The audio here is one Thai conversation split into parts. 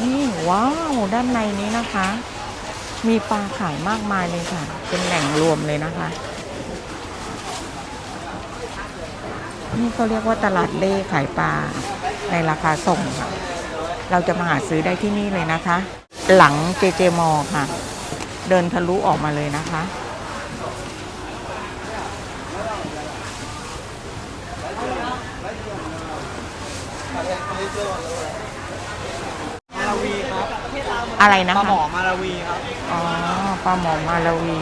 นี่ว้าวด้านในนี้นะคะ มีปลาขายมากมายเลยค่ะ เป็นแหล่งรวมเลยนะคะ นี่เขาเรียกว่าตลาดเล่ขายปลาในราคาส่งค่ะ เราจะมาหาซื้อได้ที่นี่เลยนะคะ หลังเจเจมอค่ะ เดินทะลุออกมาเลยนะคะ อะไรนะปลาคะหมอมาลาวีครับอ๋อปลาหมอมาลาวี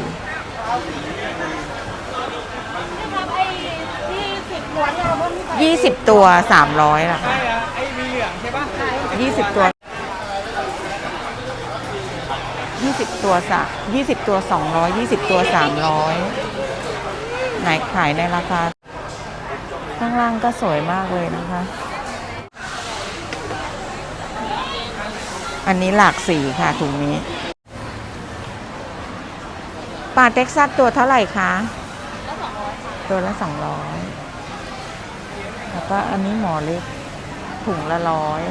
ยี่สิบตัวสามร้อยละใช่ค่ะอะไอ้มีเหลืองใช่ปะยี่สิบตัวยี่สิบตัวสะยี่สิบตัวสองร้อยยี่สิบตัวสามร้อยไหนขายในราคา ข้างล่างก็สวยมากเลยนะคะ อันนี้หลากสีค่ะถุงนี้ปลาเท็กซัสตัวเท่าไหร่คะตัวละสองร้อยแล้วก็อันนี้หมอเล็กถุงละร้อย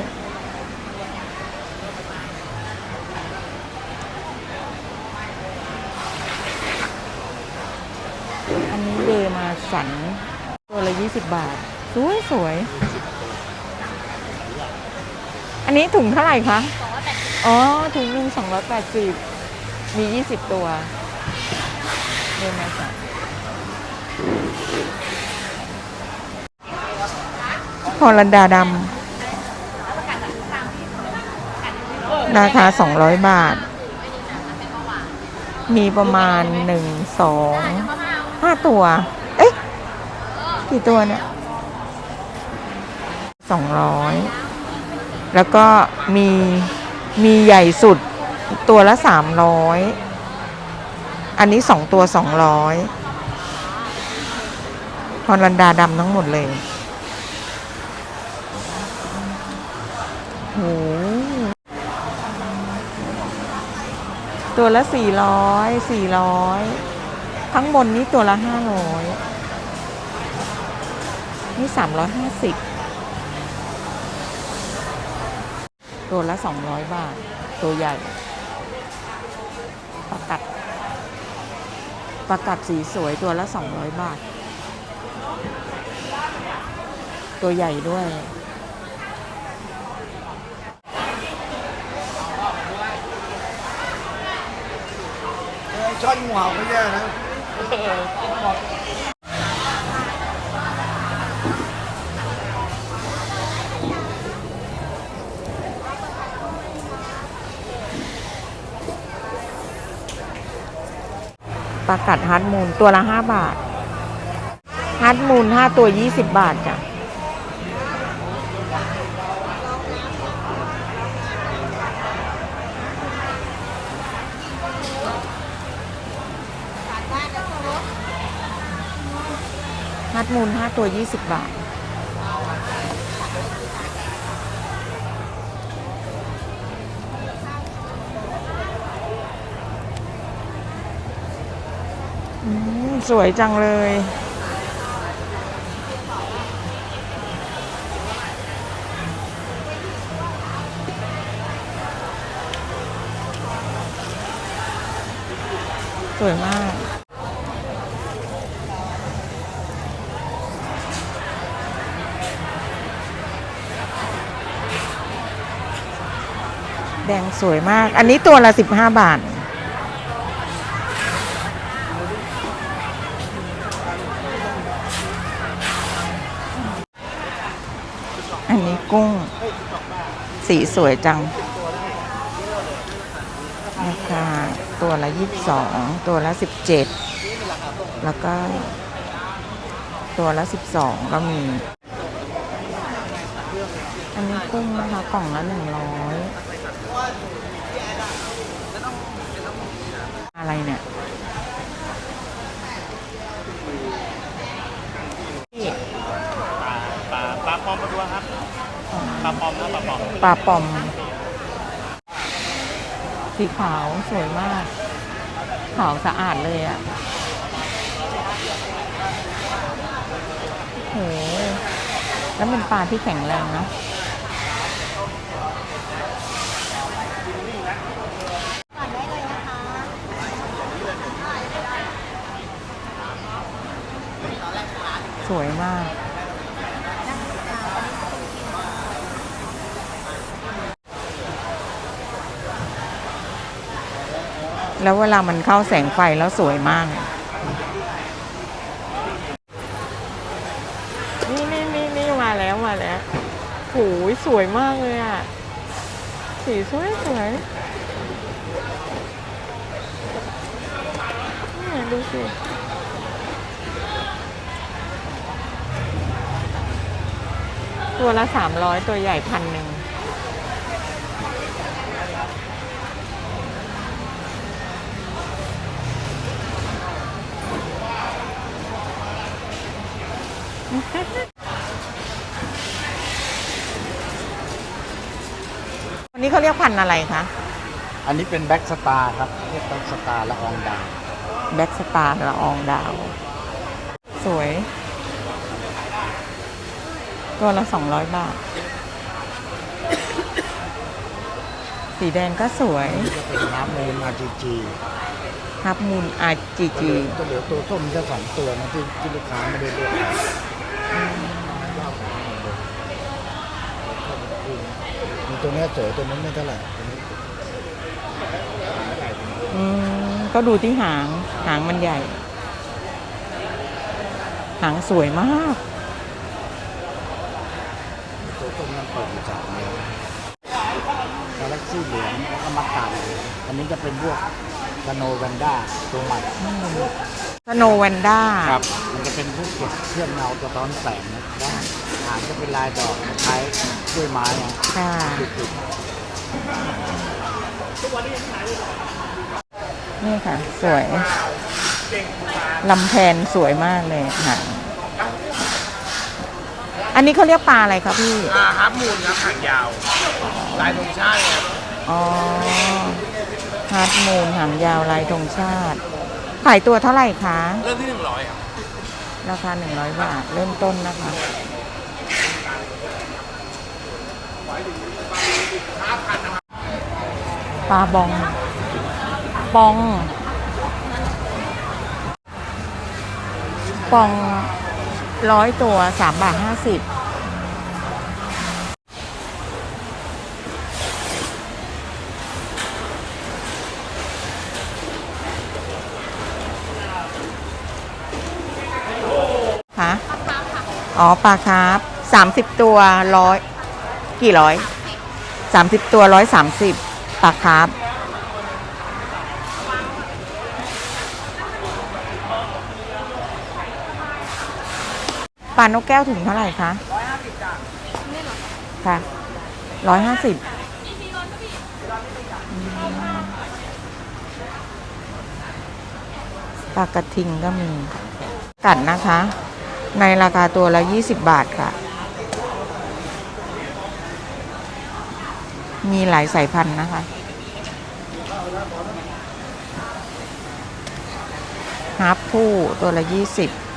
อันนี้เดมาสัน ตัวละยี่สิบบาท สวยสวย อันนี้ถุงเท่าไหร่คะ อ๋อ ถุงหนึ่งสองร้อยแปดสิบมียี่สิบตัวเดมาสันฮอลันดาดำราคา200บาท มีประมาณ1 2 5ตัว เอ๊ะ กี่ตัวเนี่ย200แล้วก็มี มีใหญ่สุดตัวละ 300 อันนี้ 2 ตัว 200ฮอลันดาดำทั้งหมดเลยโหตัวละ 400 400 ทั้งบนนี้ตัวละ 500 นี่ 350 ตัวละสองร้อยบาท ตัวใหญ่ปลากัดปลากัดสีสวยตัวละสองร้อยบาท ตัวใหญ่ด้วย ช่อนงูเห่าไม่แย่นะ ปลากัดฮาร์ดมูนตัวละห้าบาทฮาร์ดมูนห้าตัวยี่สิบบาทจ้ะฮาร์ดมูนห้าตัวยี่สิบบาท สวยจังเลย สวยมาก แดงสวยมาก อันนี้ตัวละสิบห้าบาท อันนี้กุ้ง สีสวยจังราคาตัวละยี่สิบสองตัวละสิบเจ็ดแล้วก็ ตัวละสิบสองก็มี อันนี้กุ้งนะคะกล่องละหนึ่งร้อย ปลาปอมปลาปอมปลาปอม สีขาวสวยมาก ขาวสะอาดเลยอะ่ะโหแล้วเป็นปลาที่แข็งแรงนะสวยมาก แล้วเวลามันเข้าแสงไฟแล้วสวยมาก นี่นี่นี่นี่มาแล้วมาแล้วโหยสวยมากเลยอะ สีสวยสวยนี่ดูสิตัวละสามร้อยตัวใหญ่พันหนึ่ง วันนี้เขาเรียกพันธุ์อะไรคะ อันนี้เป็นแบ็กสตาร์ครับเรียกแบ็กสตาร์ละอองดาวแบ็กสตาร์ละอองดาว สวย ตัวละสองร้อยบาท สีแดงก็สวยจะเป็นน้ำมูล RGG ฮับมูลอาจีจีตัวเหลือตัวส้มแค่สองตัวนะที่ที่ลูกค้าไม่ได้เลือก มีตัวเนี้ยสวยตัวนี้ไม่เท่าไหร่ตัวนี้อืมก็ดูที่หาง หางมันใหญ่ หางสวยมาก ตัวส้มนั่นเปิดมาจากเนื้อกาแล็กซี่เหลืองแล้วก็มักกาเหลืองอันนี้จะเป็นพวกกาโนแวนด้าตัวใหม่ สโนแวนด้าครับมันจะเป็นพวกเก็บเครื่องเงาสะท้อนแสงนะแล้วหางจะเป็นลายดอกคล้ายกล้วยไม้นะค่ะติดนี่ค่ะ สวยลำแพนสวยมากเลยหางอันนี้เขาเรียกปลาอะไรครับพี่อ่าฮับมูลครับหางยาว ลายธงชาติครับอ๋อฮาร์ดมูนหางยาวลายธงชาติ ขายตัวเท่าไหร่คะเริ่มที่หนึ่งร้อยครับราคา100 บาท เริ่มต้นนะคะ ปลาบอง ปอง ปองร้อยตัวสามบาทห้าสิบ คะ อ๋อปลาคาร์ฟสามสิบตัวร้อยกี่ร้อยสามสิบตัวร้อยสามสิบปลาคาร์ฟปลานกแก้วถุงเท่าไหร่คะร้อยห้าสิบจ้ะค่ะร้อยห้าสิบปลากระทิงก็มีกัดนะคะ ในราคาตัวละ 20 บาทค่ะ มีหลายสายพันธุ์นะคะ ฮาร์ปผู้ตัวละ 20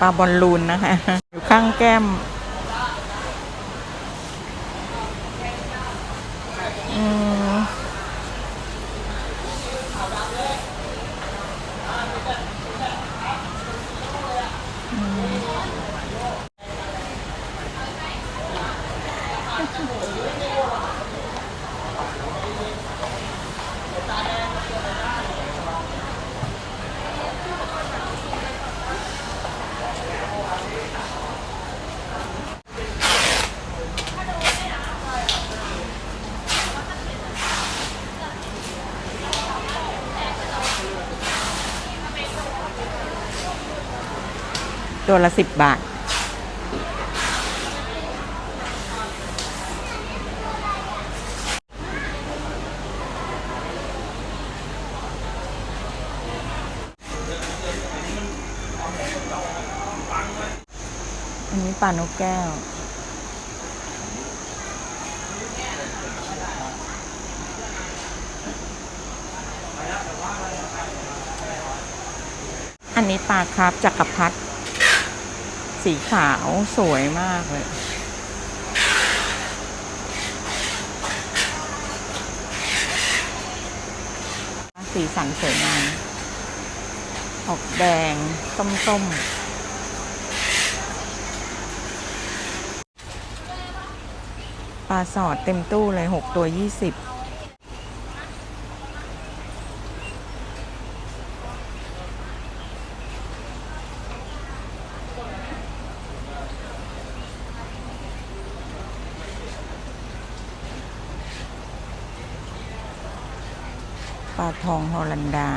ปลาบอลลูนนะคะ อยู่ข้างแก้มอืม ตัวละสิบบาท อันนี้ปลานกแก้วอันนี้ปลาคร์ฟจักรพรรดิ สีขาวสวยมากเลย สีสันสวยงามออกแดงส้มๆปลาสอดเต็มตู้เลย 6 ตัว 20 องฮอลันดา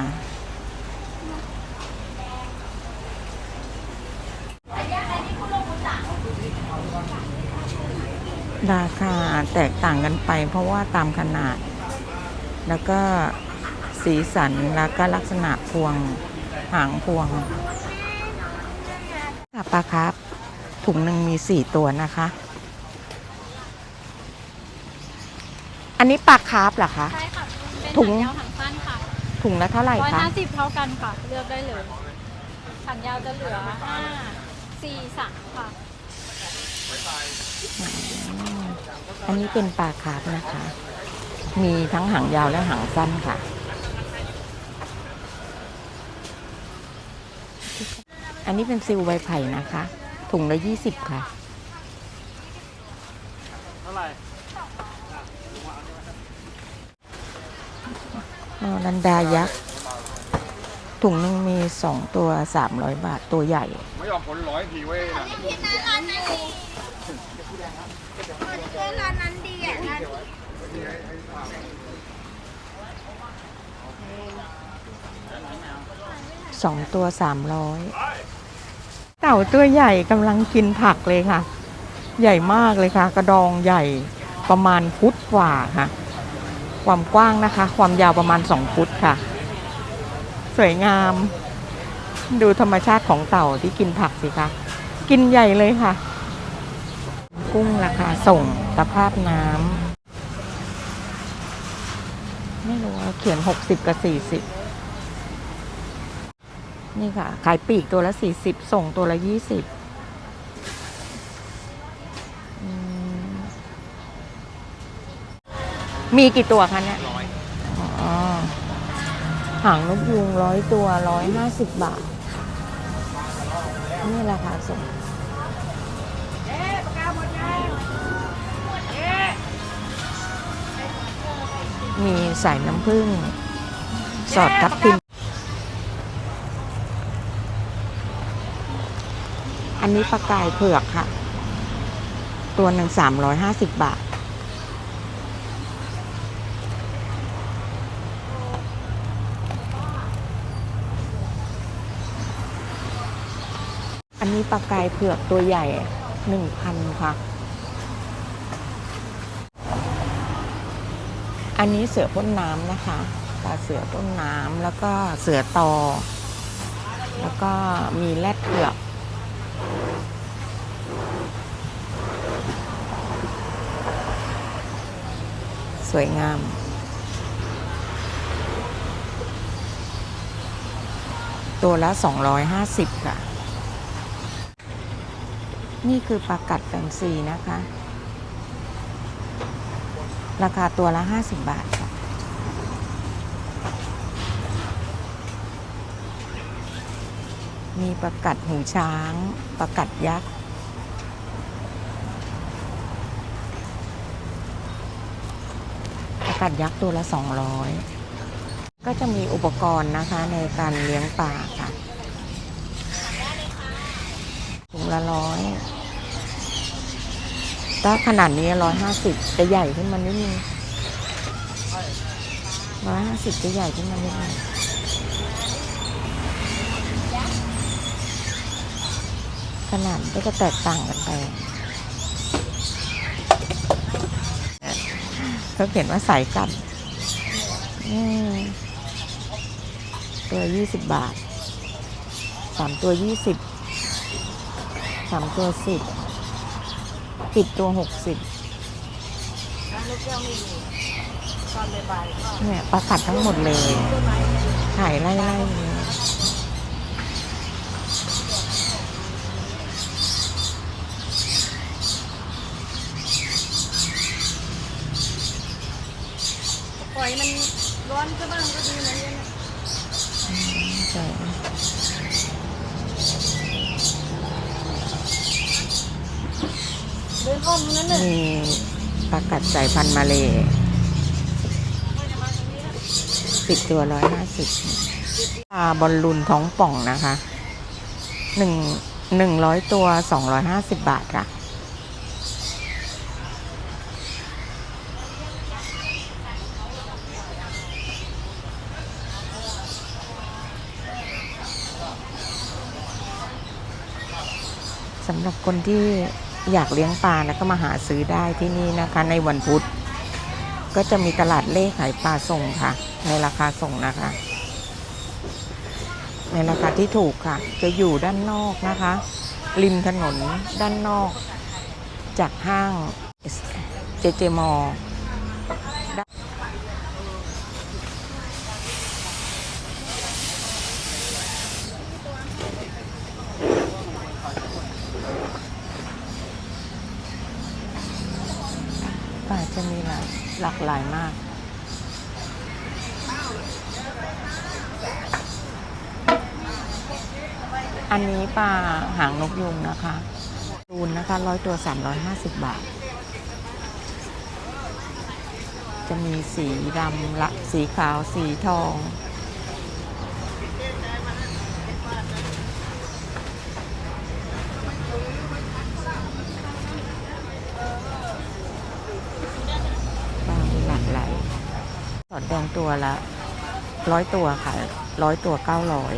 ราคาแตกต่างกันไปเพราะว่าตามขนาด แล้วก็สีสันแล้วก็ลักษณะพวงหางพวงค่ะปลาครับถุงหนึ่งมีสี่ตัวนะคะ อันนี้ปลาคาร์ฟเหรอคะ ใช่ค่ะเป็นถุถังงยาวถังสั้นค่ะ ถุงละเท่าไหร่ร้อยคะ ห้าสิบเท่ากันค่ะ เลือกได้เลยถังยาวจะเหลือห้าสี่สามค่ะ อันนี้เป็นปลาคาร์ฟนะคะ มีทั้งหางยาวและหางสั้นค่ะ อันนี้เป็นซิลใบไผ่นะคะ ถุงละยี่สิบค่ะ เท่าไหร่ ออ นันดายักษ์ถุงหนึ่งมีสองตัวสามร้อยบาทตัวใหญ่ ไม่ยอมผลร้อยทีเว้ยนะร้านนั้นดีร้านนั้นดีอะร้านสองตัวสามร้อยเต่าตัวใหญ่กำลังกินผักเลยค่ะ ใหญ่มากเลยค่ะ กระดองใหญ่ประมาณฟุตกว่าค่ะ ความกว้างนะคะ ความยาวประมาณ 2 ฟุตค่ะ สวยงาม ดูธรรมชาติของเต่าที่กินผักสิคะกินใหญ่เลยค่ะ กุ้งราคาส่งสภาพน้ำไม่รู้เขียน 60 กับ 40 นี่ค่ะ ขายปีกตัวละ 40 ส่งตัวละ 20 มีกี่ตัวคะเนี่ยร้อยอ๋อหางนกยูงร้อยตัวร้อยห้าสิบบาท นี่ราคาส่งมีใส่น้ำผึ้งสอดทับทิมอันนี้ปลากายเผือกค่ะ ตัวหนึ่งสามร้อยห้าสิบบาท ปลากายเผือกตัวใหญ่หนึ่งพันค่ะ อันนี้เสือพ่นน้ำนะคะปลาเสือพ่นน้ำแล้วก็เสือตอ แล้วก็มีแรดเผือกสวยงาม ตัวละ 250 ค่ะ นี่คือปลากัดแฟนซีนะคะ ราคาตัวละ 50 บาทค่ะ มีประกัดหูช้างประกัดยักษ์ประกัดยักษ์ตัวละ 200 ก็จะมีอุปกรณ์นะคะในการเลี้ยงปลาค่ะถุง ละร้อยถ้าขนาดนี้ร้อยห้าสิบจะใหญ่ขึ้นมานิดนึงร้อยห้าสิบจะใหญ่ขึ้นมานิดนึงขนาดก็จะแตกต่างกันไปเขาเขียนว่าสายกัดอืมตัวยี่สิบบาทสามตัวยี่สิบ สามตัวสิบสิบตัวหกสิบเนี่ยปลากัดทั้งหมดเลยขายไล่ๆเลยปล่อยมันร้อนก็บ้างก็ดีเหมือนกันนะ ใช่ เดินอ้มตรงนั้นเลยมีปลากัดสายพันธุ์มาเลยสิบตัวร้อยห้าสิบปลาบอลลูนท้องป่องนะคะหนึ่งหนึ่งร้อยตัวสองร้อยห้าสิบบาทค่ะสำหรับคนที่ อยากเลี้ยงปลาแล้วก็มาหาซื้อได้ที่นี่นะคะ ในวันพุธก็จะมีตลาดเล่ขายปลาส่งค่ะ ในราคาส่งนะคะ ในราคาที่ถูกค่ะ จะอยู่ด้านนอกนะคะ ริมถนนด้านนอก จากห้างเจเจมอ ปลาจะมีหลายหลากหลายมาก อันนี้ปลาหางนกยุงนะคะรูนนะคะร้อยตัว 350 บาท จะมีสีดำละสีขาวสีทอง ปลาหลากหลายสอดแดงตัวละร้อยตัวค่ะร้อยตัวเก้าร้อย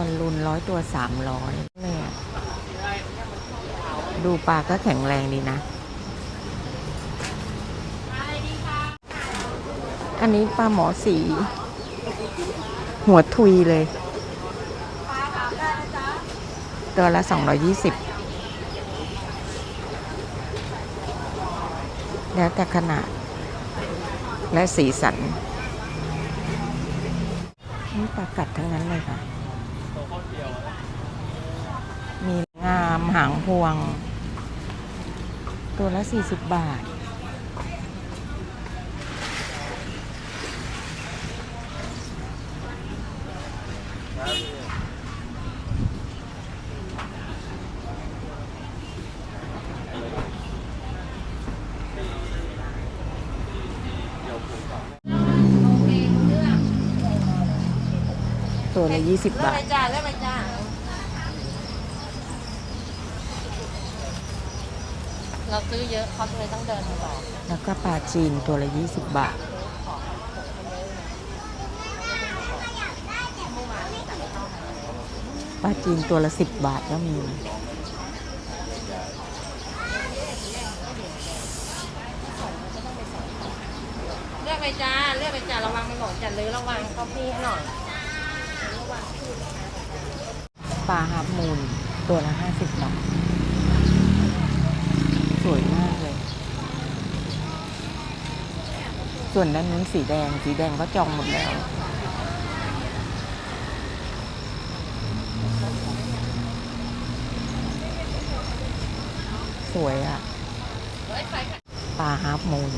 อลลูนร้อยตัวสามร้อยเนี่ยดูปลาก็แข็งแรงดีนะ อันนี้ปลาหมอสี หัวทุยเลย ตัวละ220แล้วแต่ขนาด และสีสันนี่ปลากัดทั้งนั้นเลยค่ะ มีงามหางพ วง ตัวละ 40 บาท ตัวละ 20 บาท จ้าเลือกไปจ้า เราซื้อเยอะเขาเลยต้องเดินมาบอกแล้วก็ปลาจีนตัวละ 20 บาท ปลาจีนตัวละ 10 บาทก็มีเลือกไปจ้าเลือกไปจ้าระวังมันหล่นจัดเลยระวังเขาพี่ให้หน่อยปลาฮาร์ฟมูนตัวละ 50 บาทส วยมากเลย ส่วนด้านนู้นสีแดง สีแดงก็จองหมดแล้ว สวยอะ่ะปลาฮาร์ฟมูน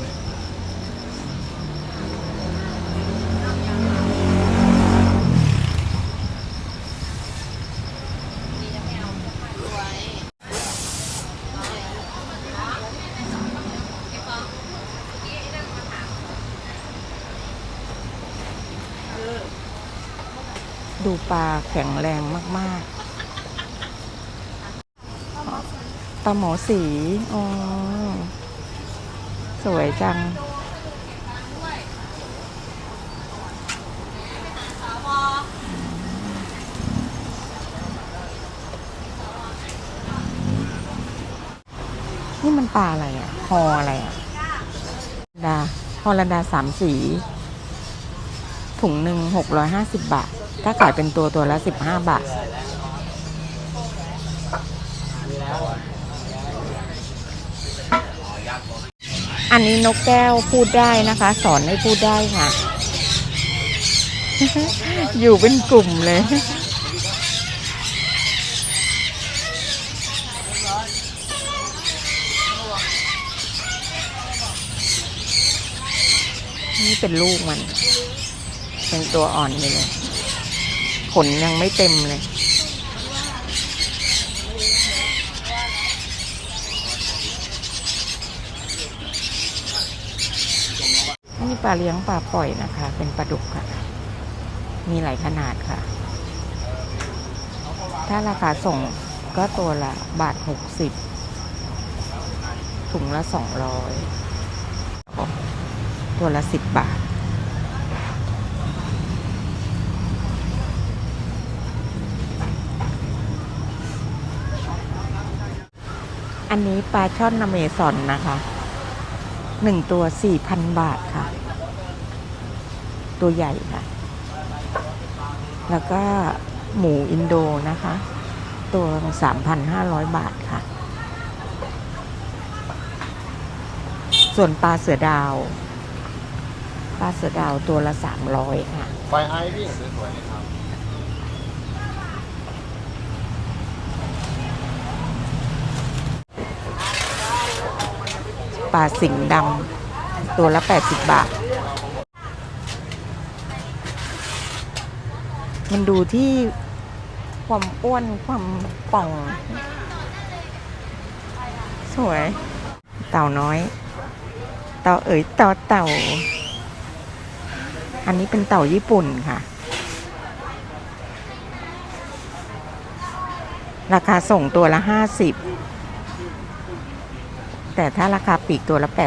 แข็งแรงมากๆปลาหมอสีอ๋อสวยจัง นี่มันปลาอะไรอะฮออะไรอะ ดาฮอลันดาสามสี ถุงหนึ่งหกร้อยห้าสิบบาท ถ้าขายเป็นตัวตัวละสิบห้าบาท อันนี้นกแก้วพูดได้นะคะ สอนให้พูดได้ค่ะ อยู่เป็นกลุ่มเลยนี่เป็นลูกมัน เป็นตัวอ่อนเลย ขนยังไม่เต็มเลย นี่ปลาเลี้ยงปลาปล่อยนะคะ เป็นปลาดุกค่ะ มีหลายขนาดค่ะ ถ้าราคาส่งก็ตัวละบาทหกสิบถุงละสองร้อยตัวละสิบบาท อันนี้ปลาช่อนอเมซอนนะคะหนึ่งตัวสี่พันบาทค่ะ ตัวใหญ่ค่ะ แล้วก็หมูอินโดนะคะ ตัวสามพันห้าร้อยบาทค่ะ ส่วนปลาเสือดาวปลาเสือดาวตัวละสามร้อยค่ะไฟไอพี่สวยๆครับ ปลาสิงดำตัวละ 80 บาท มันดูที่ความอ้วนความป่อง สวย เต่าน้อย เต่าเอ๋ยเต่าเต่า อันนี้เป็นเต่าญี่ปุ่นค่ะ ราคาส่งตัวละ50 แต่ถ้าราคาปีกตัวละ 80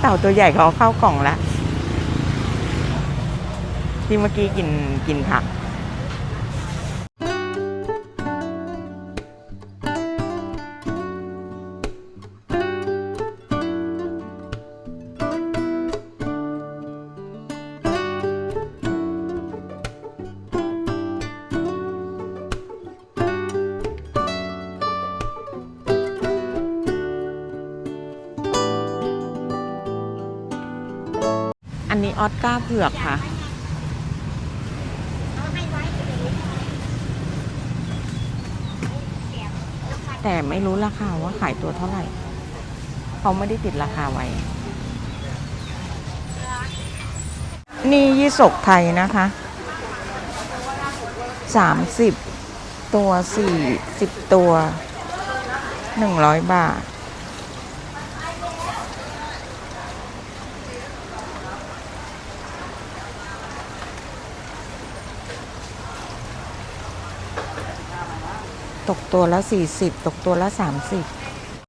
เต่าตัวใหญ่เขาเอาเข้ากล่องแล้วที่เมื่อกี้กินกินผัก อันนี้ออสการ์เผือกค่ะ แต่ไม่รู้ราคาว่าขายตัวเท่าไหร่ เขาไม่ได้ติดราคาไว้ นี่ยี่สกไทยนะคะสามสิบตัวสี่สิบตัวหนึ่งร้อยบาท ตกตัวละสี่สิบตกตัวละสามสิบ